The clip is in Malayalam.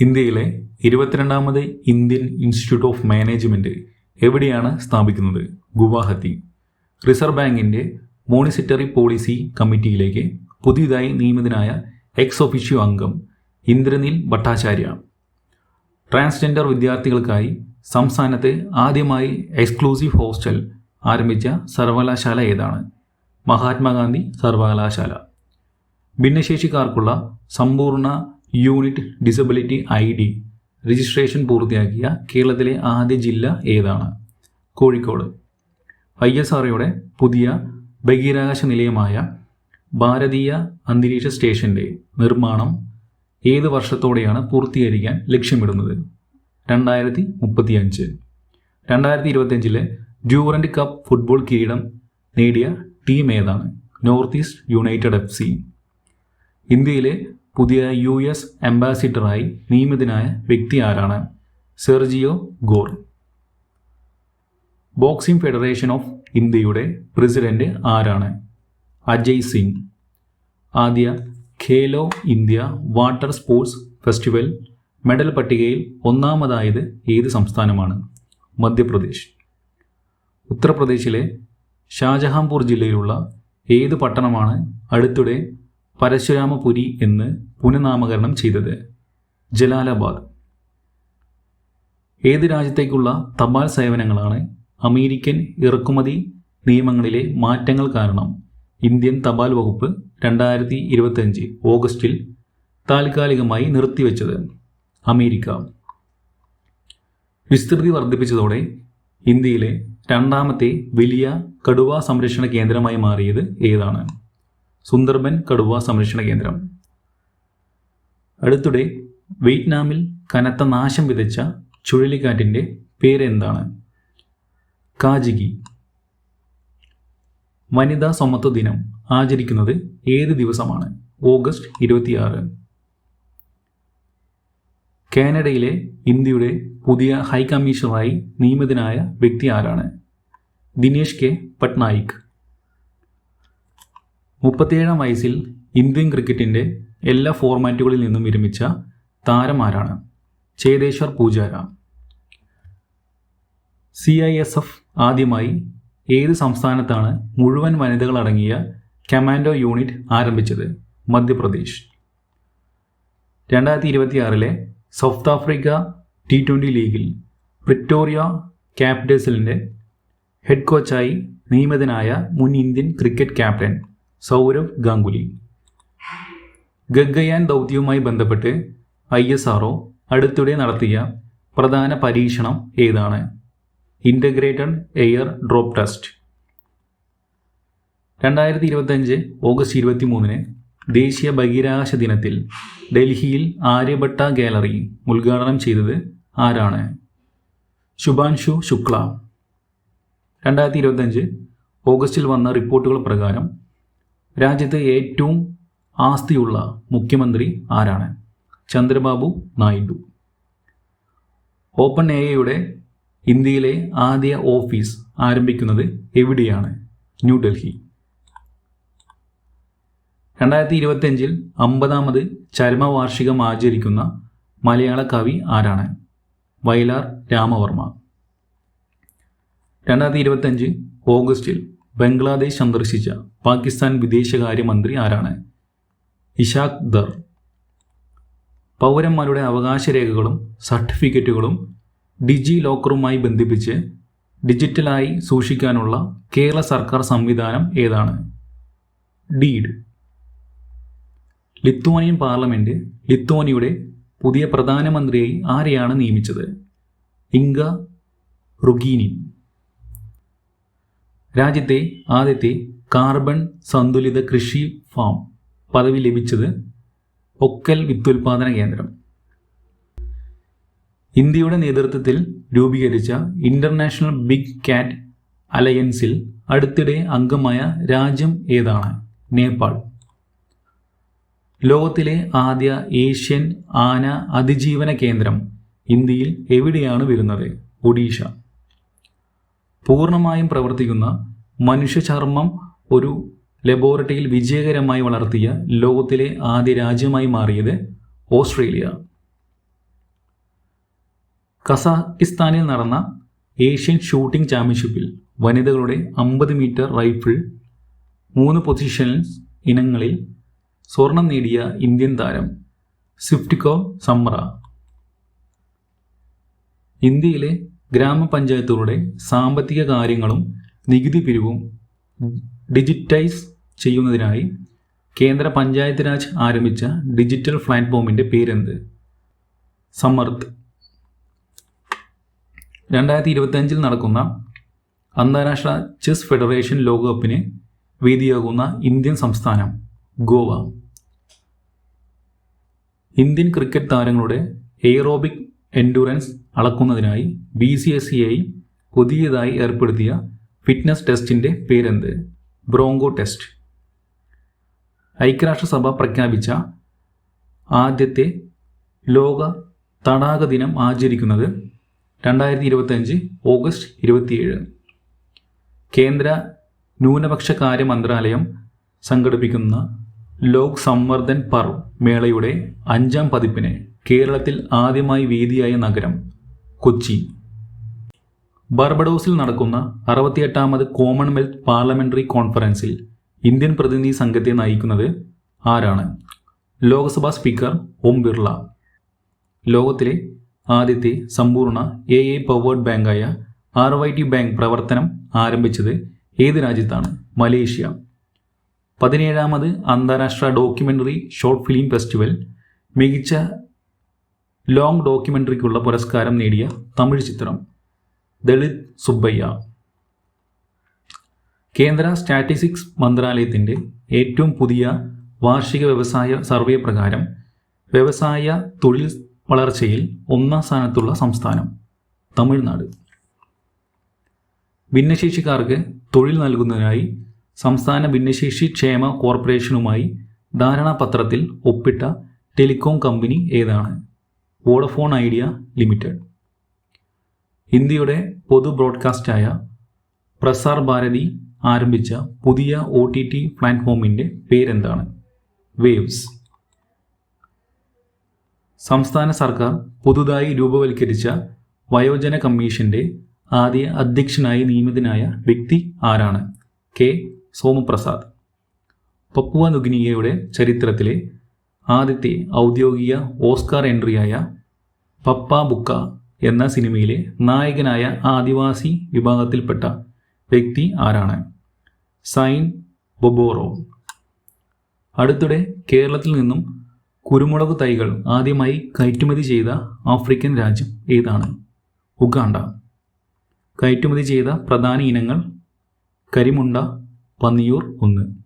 ഇന്ത്യയിലെ ഇരുപത്തിരണ്ടാമത് ഇന്ത്യൻ ഇൻസ്റ്റിറ്റ്യൂട്ട് ഓഫ് മാനേജ്മെന്റ് എവിടെയാണ് സ്ഥാപിക്കുന്നത്? ഗുവാഹത്തി. റിസർവ് ബാങ്കിന്റെ മോണിസിറ്ററി പോളിസി കമ്മിറ്റിയിലേക്ക് പുതിയതായി നിയമിതനായ എക്സ് ഒഫീഷ്യോ അംഗം ഇന്ദ്രനീൽ ഭട്ടാചാര്യ. ട്രാൻസ്ജെൻഡർ വിദ്യാർത്ഥികൾക്കായി സംസ്ഥാനത്ത് ആദ്യമായി എക്സ്ക്ലൂസീവ് ഹോസ്റ്റൽ ആരംഭിച്ച സർവകലാശാല ഏതാണ്? മഹാത്മാഗാന്ധി സർവകലാശാല. ഭിന്നശേഷിക്കാർക്കുള്ള സമ്പൂർണ unit disability I D registration പൂർത്തിയാക്കിയ കേരളത്തിലെ ആദ്യ ജില്ല ഏതാണ്? കോഴിക്കോട്. ഐ എസ് ആർഒയുടെ പുതിയ ബഹിരാകാശ നിലയമായ ഭാരതീയ അന്തരീക്ഷ സ്റ്റേഷന്റെ നിർമ്മാണം ഏത് വർഷത്തോടെയാണ് പൂർത്തീകരിക്കാൻ ലക്ഷ്യമിടുന്നത്? രണ്ടായിരത്തി മുപ്പത്തി അഞ്ച് രണ്ടായിരത്തി ഇരുപത്തിയഞ്ചിലെ ഡ്യൂറൻഡ് കപ്പ് ഫുട്ബോൾ കിരീടം നേടിയ ടീം ഏതാണ്? North east united F C. ഇന്ത്യയിലെ പുതിയ യു എസ് അംബാസിഡറായി നിയമിതനായ വ്യക്തി ആരാണ്? Sergio Gor. Boxing federation of ഇന്ത്യയുടെ പ്രസിഡന്റ് ആരാണ്? അജയ് സിംഗ്. ആദ്യ Khelo India water sports festival medal പട്ടികയിൽ ഒന്നാമതായത് ഏത് സംസ്ഥാനമാണ്? മധ്യപ്രദേശ്. ഉത്തർപ്രദേശിലെ ഷാജഹാംപൂർ ജില്ലയിലുള്ള ഏത് പട്ടണമാണ് അടുത്തിടെ പരശുരാമപുരി എന്ന് പുനഃനാമകരണം ചെയ്തത് ജലാലാബാദ്. ഏത് രാജ്യത്തേക്കുള്ള തപാൽ സേവനങ്ങളാണ് അമേരിക്കൻ ഇറക്കുമതി നിയമങ്ങളിലെ മാറ്റങ്ങൾ കാരണം? ഇന്ത്യൻ തപാൽ വകുപ്പ് രണ്ടായിരത്തി ഇരുപത്തഞ്ച് ഓഗസ്റ്റിൽ താൽക്കാലികമായി നിർത്തിവെച്ചത് അമേരിക്ക. വിസ്തൃതി വർദ്ധിപ്പിച്ചതോടെ ഇന്ത്യയിലെ രണ്ടാമത്തെ വലിയ കടുവ സംരക്ഷണ കേന്ദ്രമായി മാറിയത് ഏതാണ്? സുന്ദർബൻ കടുവ സംരക്ഷണ കേന്ദ്രം. അടുത്തിടെ വിയറ്റ്നാമിൽ കനത്ത നാശം വിതച്ച ചുഴലിക്കാറ്റിന്റെ പേരെന്താണ്? കാജികി. വനിതാ സമത്വ ദിനം ആചരിക്കുന്നത് ഏത് ദിവസമാണ്? ഓഗസ്റ്റ് ഇരുപത്തിയാറ്. കാനഡയിലെ ഇന്ത്യയുടെ പുതിയ ഹൈക്കമ്മീഷണറായി നിയമിതനായ വ്യക്തി ആരാണ്? ദിനേഷ് കെ. പട്നായിക്. മുപ്പത്തിയേഴാം വയസ്സിൽ ഇന്ത്യൻ ക്രിക്കറ്റിന്റെ എല്ലാ ഫോർമാറ്റുകളിൽ നിന്നും വിരമിച്ച താരം ആരാണ് Cheteshwar Pujara. C I S F ആദ്യമായി ഏത് സംസ്ഥാനത്താണ് മുഴുവൻ വനിതകളടങ്ങിയ കമാൻഡോ യൂണിറ്റ് ആരംഭിച്ചത്? മധ്യപ്രദേശ്. രണ്ടായിരത്തി ഇരുപത്തിയാറിലെ സൗത്ത് ആഫ്രിക്ക ടി ട്വന്റി ലീഗിൽ പ്രിറ്റോറിയ ക്യാപിറ്റൽസിന്റെ ഹെഡ് കോച്ചായി നിയമിതനായ മുൻ Indian cricket captain Sourav Ganguly. Gaganyaan ദൗത്യവുമായി ബന്ധപ്പെട്ട് ഐ എസ് ആർ അടുത്തിടെ നടത്തിയ പ്രധാന പരീക്ഷണം ഏതാണ്? ഇന്റഗ്രേറ്റഡ് എയർ ഡ്രോപ്പ് ടെസ്റ്റ് രണ്ടായിരത്തി ഇരുപത്തഞ്ച് ഓഗസ്റ്റ് ഇരുപത്തി മൂന്നിന് ദേശീയ ബഹിരാകാശ ദിനത്തിൽ ഡൽഹിയിൽ ആര്യഭട്ട ഗാലറി ഉദ്ഘാടനം ചെയ്തത് ആരാണ്? ശുഭാൻഷു ശുക്ല. രണ്ടായിരത്തി ഇരുപത്തഞ്ച് ഓഗസ്റ്റിൽ വന്ന റിപ്പോർട്ടുകൾ പ്രകാരം രാജ്യത്തെ ഏറ്റവും ആസ്തിയുള്ള മുഖ്യമന്ത്രി ആരാണ്? ചന്ദ്രബാബു നായിഡു. ഓപ്പൺ എയുടെ ഇന്ത്യയിലെ ആദ്യ ഓഫീസ് ആരംഭിക്കുന്നത് എവിടെയാണ്? ന്യൂഡൽഹി. രണ്ടായിരത്തി ഇരുപത്തിയഞ്ചിൽ അമ്പതാമത് ചരമവാർഷികം ആചരിക്കുന്ന മലയാള കവി ആരാണ്? വയലാർ രാമവർമ്മ. രണ്ടായിരത്തി ഇരുപത്തഞ്ച് ഓഗസ്റ്റിൽ ബംഗ്ലാദേശ് സന്ദർശിച്ച പാകിസ്ഥാൻ വിദേശകാര്യമന്ത്രി ആരാണ്? ഇഷാഖ് ദർ പൗരന്മാരുടെ അവകാശരേഖകളും സർട്ടിഫിക്കറ്റുകളും ഡിജി ലോക്കറുമായി ബന്ധിപ്പിച്ച് ഡിജിറ്റലായി സൂക്ഷിക്കാനുള്ള കേരള സർക്കാർ സംവിധാനം ഏതാണ്? ഡീഡ്. ലിത്വാനിയൻ പാർലമെന്റ് ലിത്വാനിയുടെ പുതിയ പ്രധാനമന്ത്രിയായി ആരെയാണ് നിയമിച്ചത്? ഇംഗ റുഗീനി. രാജ്യത്തെ ആദ്യത്തെ കാർബൺ സന്തുലിത കൃഷി ഫാം പദവി ലഭിച്ചത് ഒക്കൽ വിത്തുൽപാദന കേന്ദ്രം. ഇന്ത്യയുടെ നേതൃത്വത്തിൽ രൂപീകരിച്ച ഇന്റർനാഷണൽ ബിഗ് കാറ്റ് അലയൻസിൽ അടുത്തിടെ അംഗമായ രാജ്യം ഏതാണ്? നേപ്പാൾ. ലോകത്തിലെ ആദ്യ ഏഷ്യൻ ആന അതിജീവന കേന്ദ്രം ഇന്ത്യയിൽ എവിടെയാണ് വരുന്നത്? ഒഡീഷ. പൂർണമായും പ്രവർത്തിക്കുന്ന മനുഷ്യചർമ്മം ഒരു ലബോറട്ടറിയിൽ വിജയകരമായി വളർത്തിയ ലോകത്തിലെ ആദ്യ രാജ്യമായി മാറിയത് ഓസ്ട്രേലിയ. കസാക്കിസ്ഥാനിൽ നടന്ന ഏഷ്യൻ ഷൂട്ടിംഗ് ചാമ്പ്യൻഷിപ്പിൽ വനിതകളുടെ അമ്പത് മീറ്റർ റൈഫിൾ മൂന്ന് പൊസിഷൻസ് ഇനങ്ങളിൽ സ്വർണം നേടിയ ഇന്ത്യൻ താരം സ്വിഫ്റ്റിക്കോ സമ്ര. ഇന്ത്യയിലെ ഗ്രാമപഞ്ചായത്തുകളുടെ സാമ്പത്തിക കാര്യങ്ങളും നികുതി പിരിവും ഡിജിറ്റൈസ് ചെയ്യുന്നതിനായി കേന്ദ്ര പഞ്ചായത്ത് രാജ് ആരംഭിച്ച ഡിജിറ്റൽ പ്ലാറ്റ്ഫോമിന്റെ പേരെന്ത്? സമർത്ത് രണ്ടായിരത്തി ഇരുപത്തഞ്ചിൽ നടക്കുന്ന അന്താരാഷ്ട്ര ചെസ് ഫെഡറേഷൻ ലോകകപ്പിന് വേദിയാകുന്ന ഇന്ത്യൻ സംസ്ഥാനം ഗോവ. ഇന്ത്യൻ ക്രിക്കറ്റ് താരങ്ങളുടെ aerobic endurance അളക്കുന്നതിനായി B C S C I പുതിയതായി ഏർപ്പെടുത്തിയ ഫിറ്റ്നസ് ടെസ്റ്റിന്റെ പേരെന്ത്? Bronco test. ഐക്യരാഷ്ട്രസഭ പ്രഖ്യാപിച്ച ആദ്യത്തെ ലോക തടാക ദിനം ആചരിക്കുന്നത് രണ്ടായിരത്തി ഇരുപത്തഞ്ച് ഓഗസ്റ്റ് ഇരുപത്തിയേഴ്. കേന്ദ്ര ന്യൂനപക്ഷ കാര്യ മന്ത്രാലയം സംഘടിപ്പിക്കുന്ന ലോക് സംവർദ്ധൻ പർവ് മേളയുടെ അഞ്ചാം പതിപ്പിന് കേരളത്തിൽ ആദ്യമായി വേദിയായ നഗരം കൊച്ചി. ബർബഡോസിൽ നടക്കുന്ന അറുപത്തിയെട്ടാമത് കോമൺവെൽത്ത് പാർലമെന്ററി കോൺഫറൻസിൽ ഇന്ത്യൻ പ്രതിനിധി സംഘത്തെ നയിക്കുന്നത് ആരാണ്? ലോക്സഭാ സ്പീക്കർ ഓം ബിർള. ലോകത്തിലെ ആദ്യത്തെ സമ്പൂർണ എ എ പവേർഡ് ബാങ്കായ ആർ വൈ ടി ബാങ്ക് പ്രവർത്തനം ആരംഭിച്ചത് ഏത് രാജ്യത്താണ്? മലേഷ്യ. പതിനേഴാമത് അന്താരാഷ്ട്ര ഡോക്യുമെന്ററി ഷോർട്ട് ഫിലിം ഫെസ്റ്റിവൽ മികച്ച ലോങ് ഡോക്യുമെന്ററിക്കുള്ള പുരസ്കാരം നേടിയ തമിഴ് ചിത്രം ദളിത് സുബ്ബയ്യ. കേന്ദ്ര സ്റ്റാറ്റിസ്റ്റിക്സ് മന്ത്രാലയത്തിന്റെ ഏറ്റവും പുതിയ വാർഷിക വ്യവസായ സർവേ പ്രകാരം വ്യവസായ തൊഴിൽ വളർച്ചയിൽ ഒന്നാം സ്ഥാനത്തുള്ള സംസ്ഥാനം തമിഴ്നാട്. ഭിന്നശേഷിക്കാർക്ക് തൊഴിൽ നൽകുന്നതിനായി സംസ്ഥാന ഭിന്നശേഷി ക്ഷേമ കോർപ്പറേഷനുമായി ധാരണാപത്രത്തിൽ ഒപ്പിട്ട ടെലികോം കമ്പനി ഏതാണ്? Vodafone Idea limited. ഇന്ത്യയുടെ പൊതു ബ്രോഡ്കാസ്റ്റായ പ്രസാർ ഭാരതി ആരംഭിച്ച പുതിയ ഒ ടി ടി പ്ലാറ്റ്ഫോമിന്റെ പേരെന്താണ്? വേവ്സ്. സംസ്ഥാന സർക്കാർ പുതുതായി രൂപവൽക്കരിച്ച വയോജന കമ്മീഷന്റെ ആദ്യ അധ്യക്ഷനായി നിയമിതനായ വ്യക്തി ആരാണ്? കെ. സോമപ്രസാദ്. പപ്പുവ നുഗ്നിയയുടെ ചരിത്രത്തിലെ ആദ്യത്തെ ഔദ്യോഗിക ഓസ്കാർ എൻട്രിയായ പപ്പ ബുക്ക എന്ന സിനിമയിലെ നായകനായ ആദിവാസി വിഭാഗത്തിൽപ്പെട്ട വ്യക്തി ആരാണ്? സൈൻ ബൊബോറോ. അടുത്തിടെ കേരളത്തിൽ നിന്നും കുരുമുളക് തൈകൾ ആദ്യമായി കയറ്റുമതി ചെയ്ത ആഫ്രിക്കൻ രാജ്യം ഏതാണ്? ഉഗാണ്ട. കയറ്റുമതി ചെയ്ത പ്രധാന ഇനങ്ങൾ കരിമുണ്ട പന്നിയൂർ ഒന്ന്.